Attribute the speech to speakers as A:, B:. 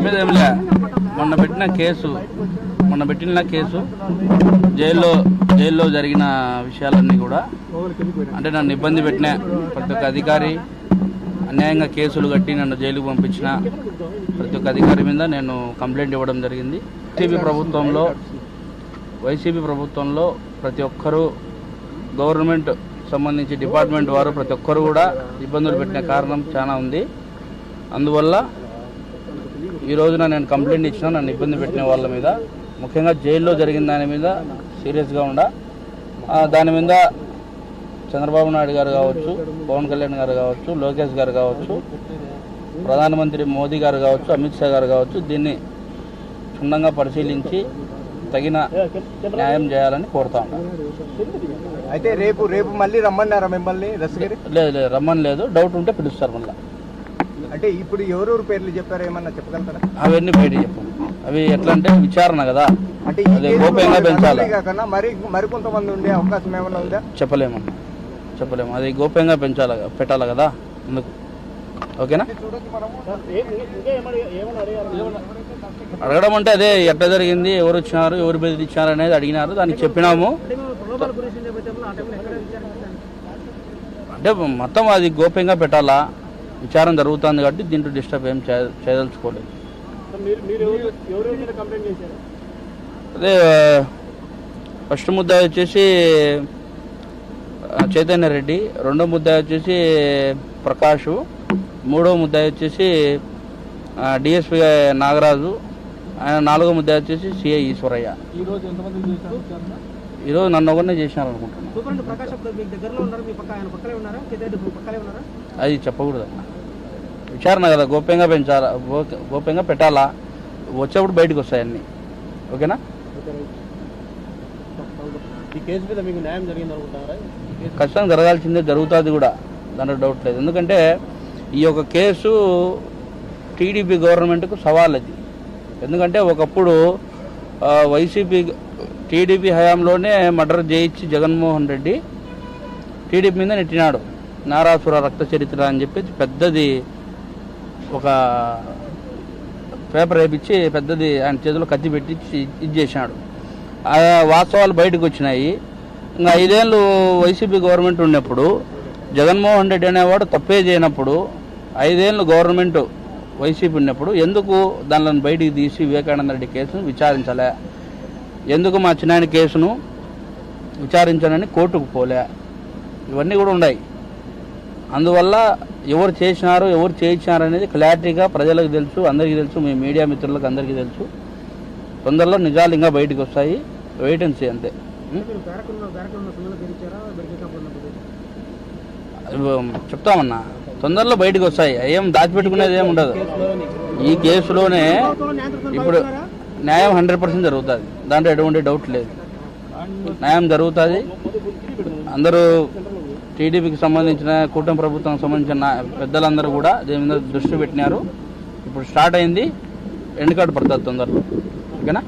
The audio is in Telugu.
A: చెప్పేది ఏం లే మొన్న పెట్టిన కేసు మొన్న పెట్టిన కేసు జైల్లో జైల్లో జరిగిన విషయాలన్నీ కూడా అంటే నన్ను ఇబ్బంది పెట్టిన ప్రతి ఒక్క అధికారి అన్యాయంగా కేసులు కట్టి నన్ను జైలుకు పంపించిన ప్రతి ఒక్క అధికారి మీద నేను కంప్లైంట్ ఇవ్వడం జరిగింది. వైసీపీ ప్రభుత్వంలో వైసీపీ ప్రభుత్వంలో ప్రతి ఒక్కరూ గవర్నమెంట్ సంబంధించి డిపార్ట్మెంట్ వారు ప్రతి ఒక్కరు కూడా ఇబ్బందులు పెట్టిన కారణం చాలా ఉంది. అందువల్ల ఈ రోజున నేను కంప్లైంట్ ఇచ్చిన నన్ను ఇబ్బంది పెట్టిన వాళ్ళ మీద ముఖ్యంగా జైల్లో జరిగిన దాని మీద సీరియస్గా ఉండ. దాని మీద చంద్రబాబు నాయుడు గారు కావచ్చు పవన్ కళ్యాణ్ గారు కావచ్చు లోకేష్ గారు కావచ్చు ప్రధానమంత్రి మోదీ గారు కావచ్చు అమిత్ షా గారు కావచ్చు దీన్ని క్షుణ్ణంగా పరిశీలించి తగిన న్యాయం చేయాలని కోరుతా
B: అయితే రేపు రేపు మళ్ళీ రమ్మన్నారా మిమ్మల్ని
A: లేదు లేదు రమ్మని లేదు డౌట్ ఉంటే పిలుస్తారు మళ్ళీ.
B: అంటే ఇప్పుడు ఎవరెవరు పేర్లు చెప్పారో ఏమన్నా చెప్పగలుగుతారా?
A: అవన్నీ బయట చెప్పు. అవి ఎట్లా అంటే విచారణ కదా.
B: అంటే
A: అదే గోప్యంగా పెంచాలి.
B: కాకుండా మరి మరికొంతమంది ఉండే అవకాశం ఏమైనా ఉందా?
A: చెప్పలేమన్నా చెప్పలేము. అది గోప్యంగా పెంచాలి పెట్టాలి కదా? అందుకు ఓకేనా? అడగడం అంటే అదే ఎట్లా జరిగింది ఎవరు వచ్చినారు ఎవరు బెదిరించారు అనేది అడిగినారు దానికి చెప్పినాము. అంటే మొత్తం అది గోప్యంగా పెట్టాలా? విచారం జరుగుతుంది కాబట్టి దీంట్లో డిస్టర్బ్ ఏం చేయ- చేయదలుచుకోలేదు. అదే ఫస్ట్ ముద్ద వచ్చేసి చైతన్య రెడ్డి రెండో ముద్ద వచ్చేసి ప్రకాష్ మూడో ముద్ద వచ్చేసి డిఎస్పి నాగరాజు ఆయన నాలుగో ముద్ద వచ్చేసి సిఐ ఈశ్వరయ్య. ఈరోజు నన్ను ఒకరినే చేసినారు అనుకుంటున్నాను అది చెప్పకూడదు. అన్న విచారణ కదా గోప్యంగా పెంచాలా గోప్యంగా పెట్టాలా? వచ్చేప్పుడు బయటకు వస్తాయి అన్నీ. ఓకేనా?
C: ఈ కేసు మీద మీకు న్యాయం జరిగింది అనుకుంటారా?
A: ఖచ్చితంగా జరగాల్సిందే జరుగుతుంది కూడా. దాంట్లో డౌట్ లేదు. ఎందుకంటే ఈ యొక్క కేసు టీడీపీ గవర్నమెంట్కు సవాల్ అది ఎందుకంటే ఒకప్పుడు వైసీపీ టీడీపీ హయాంలోనే మర్డర్ చేయించి జగన్మోహన్ రెడ్డి టీడీపీ మీద నెట్టినాడు. నారాసుర రక్త చరిత్ర అని చెప్పి పెద్దది ఒక పేపర్ వేపించి పెద్దది ఆయన చేతిలో కత్తి పెట్టి ఇది చేసినాడు ఆ వాస్తవాలు బయటకు వచ్చినాయి. ఇంకా ఐదేళ్ళు వైసీపీ గవర్నమెంట్ ఉన్నప్పుడు జగన్మోహన్ రెడ్డి అనేవాడు తప్పే చేయనప్పుడు ఐదేళ్ళు గవర్నమెంట్ వైసీపీ ఉన్నప్పుడు ఎందుకు దానిని బయటికి తీసి వివేకానంద రెడ్డి కేసును విచారించలే? ఎందుకు మా చిన్నాయన కేసును విచారించాలని కోర్టుకు పోలే? ఇవన్నీ కూడా ఉన్నాయి. అందువల్ల ఎవరు చేసినారు ఎవరు చేయించినారు అనేది క్లారిటీగా ప్రజలకు తెలుసు అందరికీ తెలుసు మీ మీడియా మిత్రులకు అందరికీ తెలుసు. తొందరలో నిజాలు ఇంకా బయటకు వస్తాయి. వెయిట్ అండ్ సీ అంతే. చెప్తామన్నా తొందరలో బయటకు వస్తాయి. ఏం దాచిపెట్టుకునేది ఏం ఉండదు. ఈ కేసులోనే ఇప్పుడు న్యాయం హండ్రెడ్ పర్సెంట్ జరుగుతుంది. దాంట్లో ఎటువంటి డౌట్ లేదు. న్యాయం జరుగుతుంది. అందరూ టీడీపీకి సంబంధించిన కూటమి ప్రభుత్వం సంబంధించిన పెద్దలందరూ కూడా దీని మీద దృష్టి పెట్టినారు. ఇప్పుడు స్టార్ట్ అయింది. ఎండ్ కార్డు పడుతుంది తొందరలో. ఓకేనా?